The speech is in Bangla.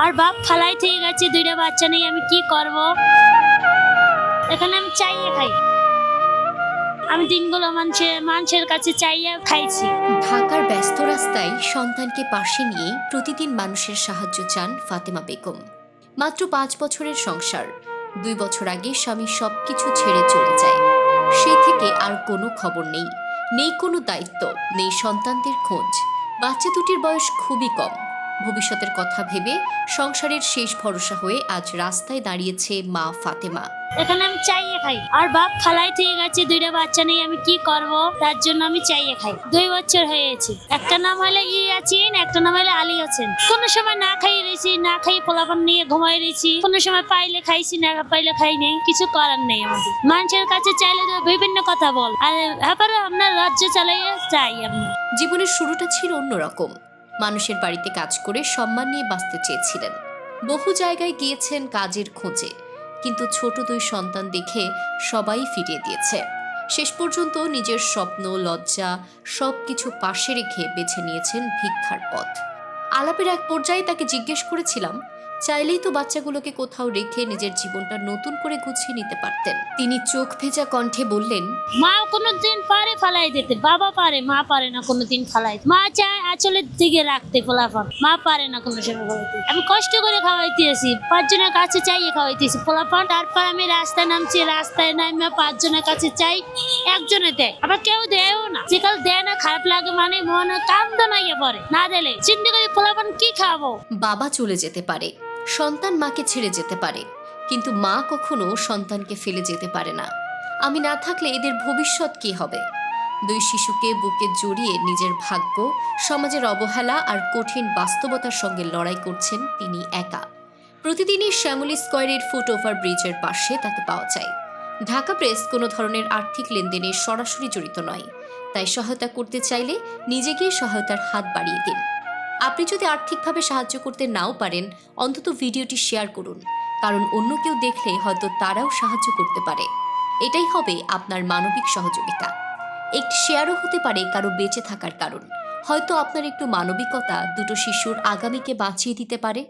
আর বাপ ফালাই থেকে গেছে, দুইটা বাচ্চা নেই, আমি কি করব? এখানে আমি চাইয়ে খাই। আমি দিনগুলো মানুষের মানুষের কাছে চাইয়ে খাইছি। ঢাকার ব্যস্ত রাস্তায় সন্তানকে পাশে নিয়ে প্রতিদিন মানুষের সাহায্য চান ফাতেমা বেগম। মাত্র পাঁচ বছরের সংসার। দুই বছর আগে স্বামী সবকিছু ছেড়ে চলে যায়। সেই থেকে আর কোনো খবর নেই। নেই কোনো দায়িত্ব, নেই সন্তানদের খোঁজ। বাচ্চা দুটির বয়স খুবই কম। ভবিষ্যতের কথা ভেবে সংসারের শেষ ভরসা হয়ে আজ রাস্তায় দাঁড়িয়েছে মা ফাতেমা। এখানে আমি চাইয়ে খাই। আর বাপ খালাই থেকে গেছে দুইটা বাচ্চা নেই আমি কি করব? তার জন্য আমি চাইয়ে খাই। দুই বছর হয়েছে। একটা নাম হলে ই আছেন একটা নাম হলে আলী আছেন কোনো সময় না খাইয়ে রয়েছি না খাইয়ে পোলাপান নিয়ে ঘুমাই রয়েছি কোনো সময় পাইলে খাইছি না পাইলে খাই নেই। কিছু করার নেই আমাদের। মানুষের কাছে চাইলে তো বিভিন্ন কথা বল। আর ব্যাপারে আপনার রাজ্য চালাইয়ে চাই আমি জীবনের শুরুটা ছিল অন্যরকম। মানুষের বাড়িতে কাজ করে সম্মান নিয়ে বাঁচতে চেয়েছিলেন। বহু জায়গায় গিয়েছেন কাজের খোঁজে, কিন্তু ছোট দুই সন্তান দেখে সবাই ফিরিয়ে দিয়েছে। শেষ পর্যন্ত নিজের স্বপ্ন, লজ্জা সব কিছু পাশে রেখে বেছে নিয়েছেন ভিক্ষার পথ। আলাপের এক পর্যায়ে তাকে জিজ্ঞেস করেছিলাম চাইলেই তো বাচ্চাগুলোকে কোথাও রেখে নিজের জীবনটা নতুন করে গুছিয়ে নিতে পারতেন। তিনি চোখ ভেজা কণ্ঠে বললেন মা কোনোদিন পারে ফালাই দিতে বাবা পারে মা পারে না কোনোদিন ফালাই মা চায় আঁচলের দিকে রাখতে পোলাপান মা পারে না কোনো সময় খাওয়াইতে আমি কষ্ট করে খাওয়াইতেছি পাঁচজনের কাছে চাইয়ে খাওয়াইতেছি পোলাপান তারপর আমি রাস্তায় নামছি রাস্তায় নামে পাঁচজনের কাছে চাই একজনে দেয়। আবার কেউ দেয়ও না। যেকাল দেয় না খারাপ লাগে মানে মনে কান্দ নাইয়ে পড়ে। না দিলে চিন্তা করি পোলাপান কি খাব? বাবা চলে যেতে পারে। সন্তান মাকে ছেড়ে যেতে পারে, কিন্তু মা কখনো সন্তানকে ফেলে যেতে পারে না। আমি না থাকলে এদের ভবিষ্যৎ কি হবে? দুই শিশুকে বুকে জড়িয়ে নিজের ভাগ্য, সমাজের অবহেলা আর কঠিন বাস্তবতার সঙ্গে লড়াই করছেন তিনি একা। প্রতিদিনই শ্যামলী স্কোয়ারের ফুট ওভার ব্রিজের পাশে তাকে পাওয়া যায়। ঢাকা প্রেস কোনো ধরনের আর্থিক লেনদেনে সরাসরি জড়িত নয়, তাই সহায়তা করতে চাইলে নিজে গিয়ে সহায়তার হাত বাড়িয়ে দিন। আপনি যদি আর্থিকভাবে সাহায্য করতে নাও পারেন, অন্তত ভিডিওটি শেয়ার করুন। কারণ অন্য কেউ দেখলে হয়তো তারাও সাহায্য করতে পারে। এটাই হবে আপনার মানবিক সহযোগিতা। একটি শেয়ারও হতে পারে কারও বেঁচে থাকার কারণ। হয়তো আপনার একটু মানবিকতা দুটো শিশুর আগামীকে বাঁচিয়ে দিতে পারে।